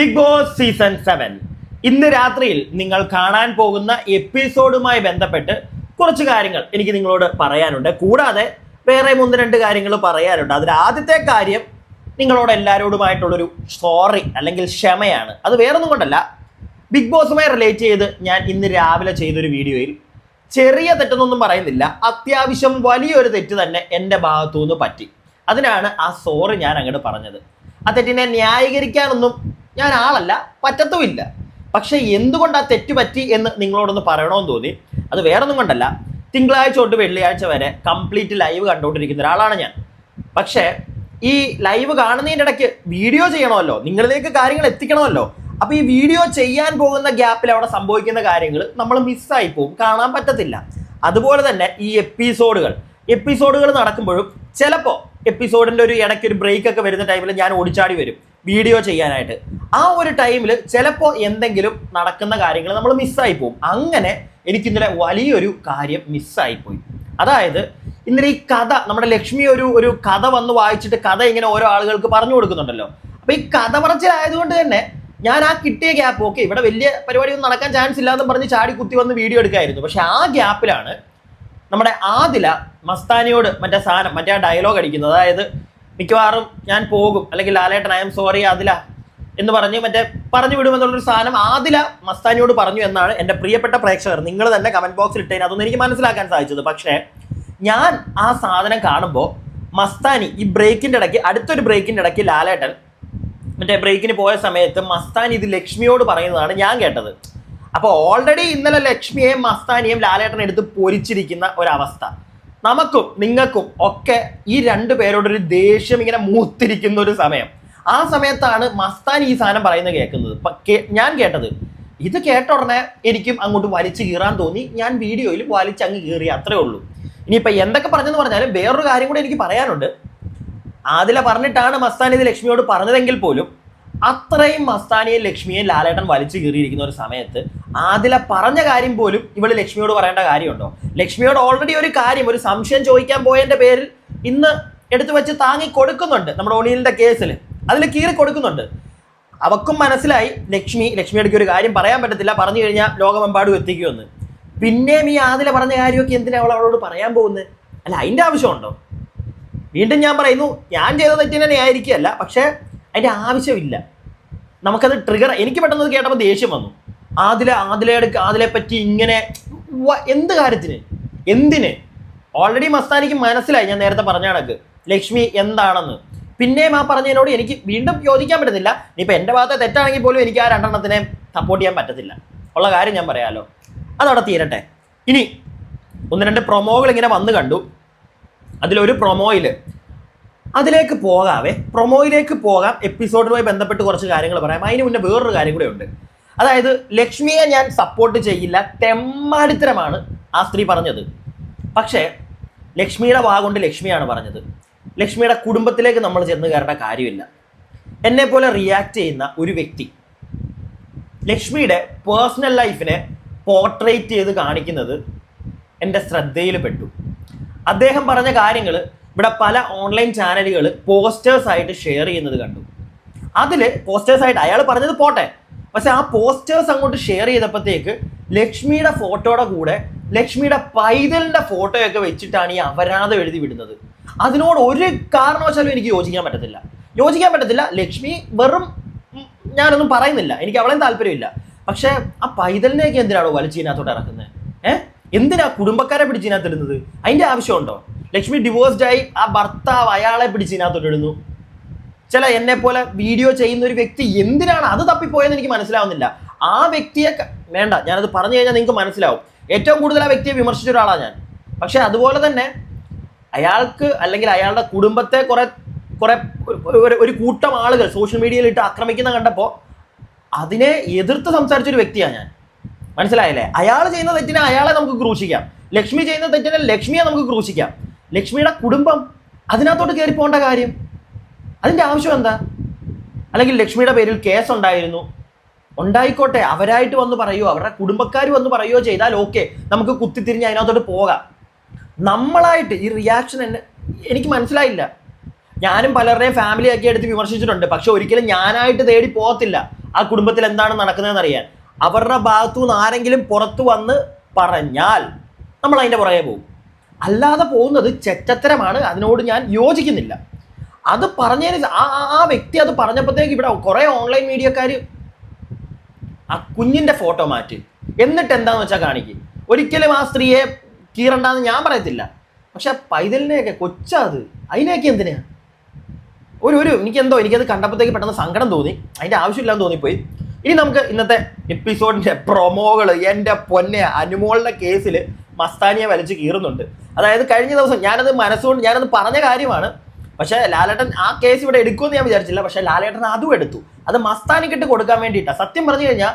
Big boss season seven ഇന്ന് രാത്രിയിൽ നിങ്ങൾ കാണാൻ പോകുന്ന എപ്പിസോഡുമായി ബന്ധപ്പെട്ട് കുറച്ച് കാര്യങ്ങൾ എനിക്ക് നിങ്ങളോട് പറയാനുണ്ട്. കൂടാതെ വേറെ മൂന്ന് രണ്ട് കാര്യങ്ങൾ പറയാനുണ്ട്. അതിൽ ആദ്യത്തെ കാര്യം നിങ്ങളോട് എല്ലാവരോടുമായിട്ടുള്ളൊരു സോറി അല്ലെങ്കിൽ ക്ഷമയാണ്. അത് വേറൊന്നും കൊണ്ടല്ല. ബിഗ് ബോസുമായി റിലേറ്റ് ചെയ്ത് ഞാൻ ഇന്ന് രാവിലെ ചെയ്തൊരു വീഡിയോയിൽ ചെറിയ തെറ്റെന്നൊന്നും പറയുന്നില്ല. അത്യാവശ്യം വലിയൊരു തെറ്റ് തന്നെ എന്റെ ഭാഗത്തു നിന്ന് പറ്റി. അതിനാണ് ആ സോറി ഞാൻ അങ്ങോട്ട് പറഞ്ഞത്. ആ തെറ്റിനെ ന്യായീകരിക്കാനൊന്നും ഞാൻ ആളല്ല പറ്റത്തുമില്ല. പക്ഷെ എന്തുകൊണ്ട് തെറ്റ് പറ്റി എന്ന് നിങ്ങളോടൊന്ന് പറയണമെന്ന് തോന്നി. അത് വേറൊന്നും കൊണ്ടല്ല. തിങ്കളാഴ്ച തൊട്ട് വെള്ളിയാഴ്ച വരെ കംപ്ലീറ്റ് ലൈവ് കണ്ടുകൊണ്ടിരിക്കുന്ന ഒരാളാണ് ഞാൻ. പക്ഷേ ഈ ലൈവ് കാണുന്നതിന്റെ ഇടയ്ക്ക് വീഡിയോ ചെയ്യണമല്ലോ. നിങ്ങളിലേക്ക് കാര്യങ്ങൾ എത്തിക്കണമല്ലോ. അപ്പോൾ ഈ വീഡിയോ ചെയ്യാൻ പോകുന്ന ഗ്യാപ്പിൽ അവിടെ സംഭവിക്കുന്ന കാര്യങ്ങൾ നമ്മൾ മിസ്സായി പോകും. കാണാൻ പറ്റത്തില്ല. അതുപോലെ തന്നെ ഈ എപ്പിസോഡുകൾ എപ്പിസോഡുകൾ നടക്കുമ്പോഴും ചിലപ്പോൾ എപ്പിസോഡിന്റെ ഒരു ഇടയ്ക്ക് ഒരു ബ്രേക്ക് ഒക്കെ വരുന്ന ടൈമിൽ ഞാൻ ഓടിച്ചാടി വരും. വീഡിയോ ചെയ്യാനായിട്ട്. ആ ഒരു ടൈമിൽ ചിലപ്പോൾ എന്തെങ്കിലും നടക്കുന്ന കാര്യങ്ങൾ നമ്മൾ മിസ്സായി പോകും അങ്ങനെ എനിക്ക് ഇന്നലെ വലിയൊരു കാര്യം മിസ്സായി പോയി. അതായത് ഇന്നലെ ഈ കഥ നമ്മുടെ ലക്ഷ്മി ഒരു ഒരു കഥ വന്ന് വായിച്ചിട്ട് കഥ ഇങ്ങനെ ഓരോ ആളുകൾക്ക് പറഞ്ഞു കൊടുക്കുന്നുണ്ടല്ലോ. അപ്പൊ ഈ കഥ പറച്ചിലായതുകൊണ്ട് തന്നെ ഞാൻ ആ കിട്ടിയ ഗ്യാപ്പ് ഓക്കെ ഇവിടെ വലിയ പരിപാടിയൊന്നും നടക്കാൻ ചാൻസ് ഇല്ലാന്ന് പറഞ്ഞ് ചാടി കുത്തി വന്ന് വീഡിയോ എടുക്കായിരുന്നു. പക്ഷെ ആ ഗ്യാപ്പിലാണ് നമ്മുടെ ആദില മസ്താനിയോട് മറ്റേ സാധനം മറ്റേ ആ ഡയലോഗ് അടിക്കുന്നത്. അതായത് മിക്കവാറും ഞാൻ പോകും. അല്ലെങ്കിൽ ലാലേട്ടൻ ഐ എം സോറി ആദില എന്ന് പറഞ്ഞ് മറ്റേ പറഞ്ഞു വിടുമെന്നുള്ളൊരു സാധനം ആദില മസ്താനിയോട് പറഞ്ഞു എന്നാണ് എന്റെ പ്രിയപ്പെട്ട പ്രേക്ഷകർ. നിങ്ങൾ തന്നെ കമന്റ് ബോക്സിൽ ഇട്ടതിന് അതൊന്നും എനിക്ക് മനസ്സിലാക്കാൻ സാധിച്ചത്. പക്ഷേ ഞാൻ ആ സാധനം കാണുമ്പോൾ മസ്താനി ഈ ബ്രേക്കിന്റെ ഇടയ്ക്ക് അടുത്തൊരു ബ്രേക്കിന്റെ ഇടയ്ക്ക് ലാലേട്ടൻ മറ്റേ ബ്രേക്കിന് പോയ സമയത്ത് മസ്താനി ഇത് ലക്ഷ്മിയോട് പറയുന്നതാണ് ഞാൻ കേട്ടത്. അപ്പോൾ ഓൾറെഡി ഇന്നലെ ലക്ഷ്മിയെയും മസ്താനിയെയും ലാലേട്ടൻ എടുത്ത് പൊരിച്ചിരിക്കുന്ന ഒരവസ്ഥ. നമുക്കും നിങ്ങൾക്കും ഒക്കെ ഈ രണ്ട് പേരോടൊരു ദേഷ്യം ഇങ്ങനെ മൂത്തിരിക്കുന്ന ഒരു സമയം. ആ സമയത്താണ് മസ്താൻ ഈ സാധനം പറയുന്നത് കേൾക്കുന്നത്. ഞാൻ കേട്ടത്. ഇത് കേട്ട ഉടനെ എനിക്കും അങ്ങോട്ട് വലിച്ചു കീറാൻ തോന്നി. ഞാൻ വീഡിയോയിൽ വലിച്ച് അങ്ങ് കീറി അത്രേ ഉള്ളൂ. ഇനിയിപ്പോൾ എന്തൊക്കെ പറഞ്ഞെന്ന് പറഞ്ഞാൽ വേറൊരു കാര്യം കൂടെ എനിക്ക് പറയാനുണ്ട്. ആദില പറഞ്ഞിട്ടാണ് മസ്താനി ഇത് ലക്ഷ്മിയോട് പറഞ്ഞതെങ്കിൽ പോലും അത്രയും മസ്താനിയെ ലക്ഷ്മിയെ ലാലേട്ടൻ വലിച്ചു കീറിയിരിക്കുന്ന ഒരു സമയത്ത് ആദില പറഞ്ഞ കാര്യം പോലും ഇവൾ ലക്ഷ്മിയോട് പറയേണ്ട കാര്യമുണ്ടോ? ലക്ഷ്മിയോട് ഓൾറെഡി ഒരു കാര്യം ഒരു സംശയം ചോദിക്കാൻ പോയതിന്റെ പേരിൽ ഇന്ന് എടുത്തു വെച്ച് താങ്ങി കൊടുക്കുന്നുണ്ട് നമ്മുടെ ഒണിയലിന്റെ കേസിൽ അതിൽ കീറി കൊടുക്കുന്നുണ്ട്. അവക്കും മനസ്സിലായി ലക്ഷ്മി ലക്ഷ്മിയുടെ ഒരു കാര്യം പറയാൻ പറ്റത്തില്ല. പറഞ്ഞു കഴിഞ്ഞാൽ ലോകമെമ്പാടും എത്തിക്കുമെന്ന്. പിന്നെയും ഈ ആദില പറഞ്ഞ കാര്യമൊക്കെ എന്തിനാ അവൾ അവളോട് പറയാൻ പോകുന്നത്? അല്ല അതിന്റെ ആവശ്യമുണ്ടോ? വീണ്ടും ഞാൻ പറയുന്നു ഞാൻ ചെയ്ത തെറ്റിനെ ന്യായീകരിക്കുകയല്ല പക്ഷേ അതിന്റെ ആവശ്യമില്ല. നമുക്കത് ട്രിഗർ എനിക്ക് പെട്ടെന്ന് കേട്ടപ്പോൾ ദേഷ്യം വന്നു. ആദില ആദിലയുടെ ആദിലെ പറ്റി ഇങ്ങനെ എന്ത് കാര്യത്തിന്? എന്തിന്? ഓൾറെഡി മസ്താനിക്ക് മനസ്സിലായി. ഞാൻ നേരത്തെ പറഞ്ഞ കണക്ക്. ലക്ഷ്മി എന്താണെന്ന്. പിന്നെയും ആ പറഞ്ഞതിനോട് എനിക്ക് വീണ്ടും യോജിക്കാൻ പറ്റുന്നില്ല. ഇനിയിപ്പോൾ എന്റെ ഭാഗത്തെ തെറ്റാണെങ്കിൽ പോലും എനിക്ക് ആ രണ്ടെണ്ണത്തിനെ സപ്പോർട്ട് ചെയ്യാൻ പറ്റത്തില്ല. ഉള്ള കാര്യം ഞാൻ പറയാമല്ലോ അതവിടെ തീരട്ടെ. ഇനി ഒന്ന് രണ്ട് പ്രൊമോകൾ ഇങ്ങനെ വന്ന് കണ്ടു. അതിലൊരു പ്രൊമോയിൽ അതിലേക്ക് പോകാവേ. പ്രൊമോയിലേക്ക് പോകാം. എപ്പിസോഡുമായി ബന്ധപ്പെട്ട് കുറച്ച് കാര്യങ്ങൾ പറയാം. അതിന് മുന്നേ വേറൊരു കാര്യം കൂടെ ഉണ്ട്. അതായത് ലക്ഷ്മിയെ ഞാൻ സപ്പോർട്ട് ചെയ്യില്ല തെമ്മാടിത്തരമാണ് ആ സ്ത്രീ പറഞ്ഞത്. പക്ഷേ ലക്ഷ്മിയുടെ വാ കൊണ്ട് ലക്ഷ്മിയാണ് പറഞ്ഞത്. ലക്ഷ്മിയുടെ കുടുംബത്തിലേക്ക് നമ്മൾ ചെന്ന് കയറേണ്ട കാര്യമില്ല. എന്നെ പോലെ റിയാക്ട് ചെയ്യുന്ന ഒരു വ്യക്തി ലക്ഷ്മിയുടെ പേഴ്സണൽ ലൈഫിനെ പോർട്രേറ്റ് ചെയ്ത് കാണിക്കുന്നത് എന്റെ ശ്രദ്ധയിൽ പെട്ടു. അദ്ദേഹം പറഞ്ഞ കാര്യങ്ങൾ ഇവിടെ പല ഓൺലൈൻ ചാനലുകൾ പോസ്റ്റേഴ്സായിട്ട് ഷെയർ ചെയ്യുന്നത് കണ്ടു. അതിൽ പോസ്റ്റേഴ്സായിട്ട് അയാൾ പറഞ്ഞത് പോട്ടെ. പക്ഷെ ആ പോസ്റ്റേഴ്സ് അങ്ങോട്ട് ഷെയർ ചെയ്തപ്പോഴത്തേക്ക് ലക്ഷ്മിയുടെ ഫോട്ടോയുടെ കൂടെ ലക്ഷ്മിയുടെ പൈതലിന്റെ ഫോട്ടോയൊക്കെ വെച്ചിട്ടാണ് ഈ അപരാധം എഴുതി വിടുന്നത്. അതിനോട് ഒരു കാരണവശാലും എനിക്ക് യോജിക്കാൻ പറ്റത്തില്ല. യോജിക്കാൻ പറ്റത്തില്ല. ലക്ഷ്മി വെറും ഞാനൊന്നും പറയുന്നില്ല. എനിക്ക് അവളെയും താല്പര്യമില്ല. പക്ഷേ ആ പൈതലിനെയൊക്കെ എന്തിനാണോ വലിച്ചതിനകത്തോട്ട് ഇറക്കുന്നത് ഏഹ് എന്തിനാ കുടുംബക്കാരെ പിടിച്ചതിനകത്ത് ഇടുന്നത്? അതിന്റെ ആവശ്യമുണ്ടോ? ലക്ഷ്മി ഡിവോഴ്സ്ഡായി ആ ഭർത്താവ് അയാളെ പിടിച്ചതിനകത്തോട്ട് ഇടുന്നു. ചില എന്നെ പോലെ വീഡിയോ ചെയ്യുന്ന ഒരു വ്യക്തി എന്തിനാണ് അത് തപ്പിപ്പോയെന്ന് എനിക്ക് മനസ്സിലാവുന്നില്ല. ആ വ്യക്തിയെ വേണ്ട ഞാനത് പറഞ്ഞു കഴിഞ്ഞാൽ നിങ്ങൾക്ക് മനസ്സിലാവും. ഏറ്റവും കൂടുതൽ ആ വ്യക്തിയെ വിമർശിച്ച ഒരാളാണ് ഞാൻ. പക്ഷെ അതുപോലെ തന്നെ അയാൾക്ക് അല്ലെങ്കിൽ അയാളുടെ കുടുംബത്തെ കുറെ കുറെ ഒരു കൂട്ടം ആളുകൾ സോഷ്യൽ മീഡിയയിൽ ഇട്ട് ആക്രമിക്കുന്ന കണ്ടപ്പോൾ അതിനെ എതിർത്ത് സംസാരിച്ചൊരു വ്യക്തിയാണ് ഞാൻ. മനസ്സിലായല്ലേ? അയാൾ ചെയ്യുന്ന തെറ്റിനെ അയാളെ നമുക്ക് ക്രൂശിക്കാം. ലക്ഷ്മി ചെയ്യുന്ന തെറ്റിനെ ലക്ഷ്മിയെ നമുക്ക് ക്രൂശിക്കാം. ലക്ഷ്മിയുടെ കുടുംബം അതിനകത്തോട്ട് കയറി പോകേണ്ട കാര്യം അതിന്റെ ആവശ്യം എന്താ? അല്ലെങ്കിൽ ലക്ഷ്മിയുടെ പേരിൽ കേസ് ഉണ്ടായിരുന്നു. ഉണ്ടായിക്കോട്ടെ അവരായിട്ട് വന്ന് പറയോ അവരുടെ കുടുംബക്കാർ വന്ന് പറയുകയോ ചെയ്താൽ ഓക്കെ നമുക്ക് കുത്തിത്തിരിഞ്ഞ് അതിനകത്തോട്ട് പോകാം. നമ്മളായിട്ട് ഈ റിയാക്ഷൻ എന്നെ എനിക്ക് മനസ്സിലായില്ല. ഞാനും പലരുടെയും ഫാമിലി ഒക്കെ എടുത്ത് വിമർശിച്ചിട്ടുണ്ട് പക്ഷെ ഒരിക്കലും ഞാനായിട്ട് തേടി പോകത്തില്ല ആ കുടുംബത്തിൽ എന്താണ് നടക്കുന്നതെന്ന് അറിയാൻ അവരുടെ ഭാഗത്തു നിന്ന് ആരെങ്കിലും പുറത്തു വന്ന് പറഞ്ഞാൽ നമ്മൾ അതിന്റെ പുറകെ പോകും. അല്ലാതെ പോകുന്നത് ചെറ്റത്തരമാണ് അതിനോട് ഞാൻ യോജിക്കുന്നില്ല. അത് പറഞ്ഞതിന് ആ ആ- വ്യക്തി അത് പറഞ്ഞപ്പോഴത്തേക്ക് ഇവിടെ കുറേ ഓൺലൈൻ മീഡിയക്കാർ ആ കുഞ്ഞിന്റെ ഫോട്ടോ മാറ്റി. എന്നിട്ട് എന്താന്ന് വെച്ചാൽ കാണിക്കും. ഒരിക്കലും ആ സ്ത്രീയെ കീറണ്ടെന്ന് ഞാൻ പറയത്തില്ല. പക്ഷെ പൈതലിനെയൊക്കെ കൊച്ചാ അത്. അതിനെയൊക്കെ എന്തിനാ? ഒരു ഒരു എനിക്കെന്തോ എനിക്കത് കണ്ടപ്പോഴത്തേക്ക് പെട്ടെന്ന് സങ്കടം തോന്നി. അതിന്റെ ആവശ്യമില്ലാന്ന് തോന്നിപ്പോയി. ഇനി നമുക്ക് ഇന്നത്തെ എപ്പിസോഡിന്റെ പ്രൊമോകൾ എന്റെ പൊന്നെ അനുമോളുടെ കേസിൽ മസ്താനിയെ വലിച്ചു കീറുന്നുണ്ട്. അതായത് കഴിഞ്ഞ ദിവസം ഞാനത് മനസ്സുകൊണ്ട് ഞാനത് പറഞ്ഞ കാര്യമാണ്. പക്ഷേ ലാലേട്ടൻ ആ കേസ് ഇവിടെ എടുക്കുമെന്ന് ഞാൻ വിചാരിച്ചില്ല. പക്ഷേ ലാലേട്ടൻ അതും എടുത്തു. അത് മസ്താനിക്കിട്ട് കൊടുക്കാൻ വേണ്ടിയിട്ടാണ് സത്യം പറഞ്ഞു കഴിഞ്ഞാൽ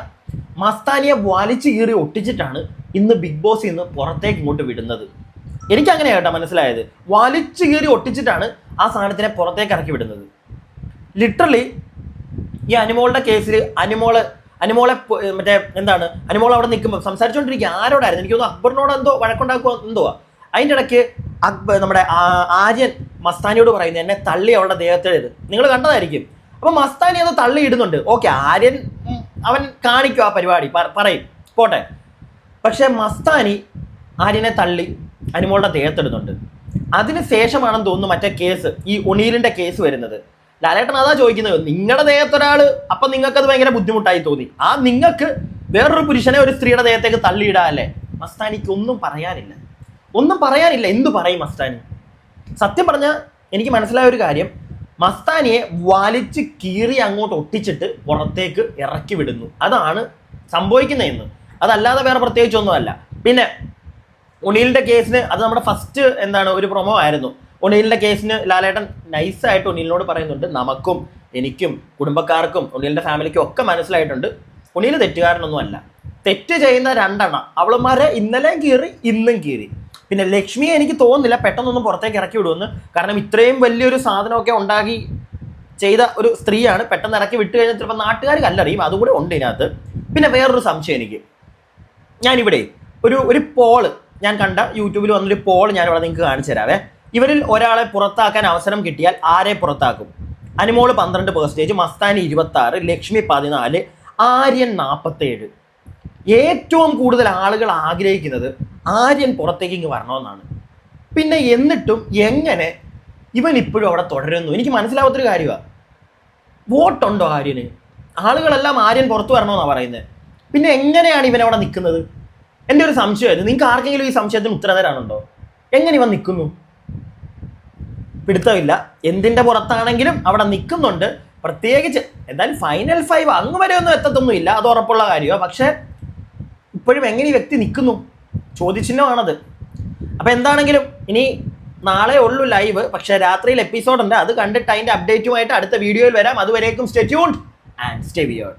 മസ്താനിയെ വലിച്ചു കീറി ഒട്ടിച്ചിട്ടാണ് ഇന്ന് ബിഗ് ബോസ് ഇന്ന് പുറത്തേക്ക് ഇങ്ങോട്ട് വിടുന്നത്. എനിക്ക് അങ്ങനെ കേട്ടോ മനസ്സിലായത്. വലിച്ചു കീറി ഒട്ടിച്ചിട്ടാണ് ആ സാധനത്തിനെ പുറത്തേക്ക് ഇറക്കി വിടുന്നത്. ലിറ്ററലി ഈ അനുമോളുടെ കേസിൽ അനുമോൾ അനുമോളെ മറ്റേ എന്താണ് അനുമോൾ അവിടെ നിൽക്കുമ്പോൾ സംസാരിച്ചുകൊണ്ടിരിക്കുക ആരോടായിരുന്നു? എനിക്ക് തോന്നുന്നു അക്ബറിനോട് എന്തോ വഴക്കുണ്ടാക്കുക എന്തോ അതിന്റെ ഇടയ്ക്ക് അക്ബർ നമ്മുടെ ആര്യൻ മസ്താനിയോട് പറയുന്നത് എന്നെ തള്ളി അവളുടെ ദേഹത്തെഴുത് നിങ്ങൾ കണ്ടതായിരിക്കും. അപ്പൊ മസ്താനി അത് തള്ളി ഇടുന്നുണ്ട് ഓക്കെ ആര്യൻ അവൻ കാണിക്കും ആ പരിപാടി. പറയും. പോട്ടെ. പക്ഷേ മസ്താനി ആര്യനെ തള്ളി അനുമോളുടെ ദേഹത്തെടുന്നുണ്ട് അതിന് ശേഷമാണെന്ന് തോന്നുന്നു മറ്റേ കേസ് ഈ ഒണീലിന്റെ കേസ് വരുന്നത്. ലാലേട്ടൻ അതാ ചോദിക്കുന്നത് നിങ്ങളുടെ ദേഹത്തൊരാൾ അപ്പൊ നിങ്ങൾക്ക് അത് ഭയങ്കര ബുദ്ധിമുട്ടായി തോന്നി. ആ നിങ്ങൾക്ക് വേറൊരു പുരുഷനെ ഒരു സ്ത്രീയുടെ ദേഹത്തേക്ക് തള്ളിയിടാ അല്ലേ മസ്താനിക്ക് ഒന്നും പറയാനില്ല. ഒന്നും പറയാനില്ല. എന്തു പറയും മസ്താനി? സത്യം പറഞ്ഞാൽ എനിക്ക് മനസ്സിലായ ഒരു കാര്യം. മസ്താനിയെ വലിച്ച് കീറി അങ്ങോട്ട് ഒട്ടിച്ചിട്ട് പുറത്തേക്ക് ഇറക്കി വിടുന്നു. അതാണ് സംഭവിക്കുന്നതെന്ന് അതല്ലാതെ വേറെ പ്രത്യേകിച്ചൊന്നുമല്ല പിന്നെ ഉണീലിന്റെ കേസിന് അത് നമ്മുടെ ഫസ്റ്റ് എന്താണ് ഒരു പ്രൊമോ ആയിരുന്നു. ഉണീലിന്റെ കേസിന് ലാലേട്ടൻ നൈസായിട്ട് ഉണീലിനോട് പറയുന്നുണ്ട് നമുക്കും എനിക്കും കുടുംബക്കാർക്കും ഉണീലിന്റെ ഫാമിലിക്കും ഒക്കെ മനസ്സിലായിട്ടുണ്ട്. ഉണീൽ തെറ്റുകാരനൊന്നും അല്ല തെറ്റ് ചെയ്യുന്ന രണ്ടെണ്ണം. അവളുമാരെ ഇന്നലെയും കീറി ഇന്നും കീറി. പിന്നെ ലക്ഷ്മിയെ എനിക്ക് തോന്നുന്നില്ല പെട്ടെന്നൊന്നും പുറത്തേക്ക് ഇറക്കി വിടുമെന്ന്. കാരണം ഇത്രയും വലിയൊരു സാധനമൊക്കെ ഉണ്ടാക്കി ചെയ്ത ഒരു സ്ത്രീയാണ്. പെട്ടെന്ന് ഇറക്കി വിട്ട് കഴിഞ്ഞാൽ ചിലപ്പോൾ നാട്ടുകാർ കല്ലറിയും. അതും ഉണ്ട് ഇതിനകത്ത്. പിന്നെ വേറൊരു സംശയം എനിക്ക്. ഞാനിവിടെ ഒരു ഒരു പോൾ ഞാൻ കണ്ട യൂട്യൂബിൽ വന്നൊരു പോൾ ഞാൻ ഇവിടെ നിങ്ങൾക്ക് കാണിച്ചു തരാവേ. ഇവരിൽ ഒരാളെ പുറത്താക്കാൻ അവസരം കിട്ടിയാൽ ആരെ പുറത്താക്കും? അനുമോൾ പന്ത്രണ്ട് പെർസെന്റേജ് മസ്താനി ഇരുപത്താറ് ലക്ഷ്മി പതിനാല് ആര്യൻ നാൽപ്പത്തേഴ് ഏറ്റവും കൂടുതൽ ആളുകൾ ആഗ്രഹിക്കുന്നത് ആര്യൻ പുറത്തേക്ക് ഇങ്ങ് വരണമെന്നാണ്. പിന്നെ എന്നിട്ടും എങ്ങനെ ഇവൻ ഇപ്പോഴും അവിടെ തുടരുന്നു? എനിക്ക് മനസ്സിലാവാത്തൊരു കാര്യമാണ് വോട്ടുണ്ടോ ആര്യന്? ആളുകളെല്ലാം ആര്യൻ പുറത്തു വരണമെന്നാണ് പറയുന്നത് പിന്നെ എങ്ങനെയാണ് ഇവൻ അവിടെ നിൽക്കുന്നത്? എന്റെ ഒരു സംശയമായിരുന്നു. നിങ്ങൾക്ക് ആർക്കെങ്കിലും ഈ സംശയത്തിന് ഉത്തരം തരാനുണ്ടോ എങ്ങനെ ഇവൻ നിൽക്കുന്നു? പിടുത്തമില്ല. എന്തിന്റെ പുറത്താണെങ്കിലും അവിടെ നിൽക്കുന്നുണ്ട്. പ്രത്യേകിച്ച് എന്തായാലും ഫൈനൽ ഫൈവ് അങ്ങ് വരെ ഒന്നും എത്തത്തൊന്നുമില്ല. അത് ഉറപ്പുള്ള കാര്യമാണ് പക്ഷേ ഇപ്പോഴും എങ്ങനെ ഈ വ്യക്തി നിൽക്കുന്നു? ചോദ്യചിഹ്നമാണത്. അപ്പോൾ എന്താണെങ്കിലും ഇനി നാളെ ഉള്ളൂ ലൈവ് പക്ഷേ രാത്രിയിൽ എപ്പിസോഡ് ഉണ്ട്. അത് കണ്ടിട്ട് അതിന്റെ അപ്ഡേറ്റുമായിട്ട് അടുത്ത വീഡിയോയിൽ വരാം. അതുവരേക്കും സ്റ്റെറ്റ്യൂൺ ആൻഡ് സ്റ്റേ വിയേർഡ്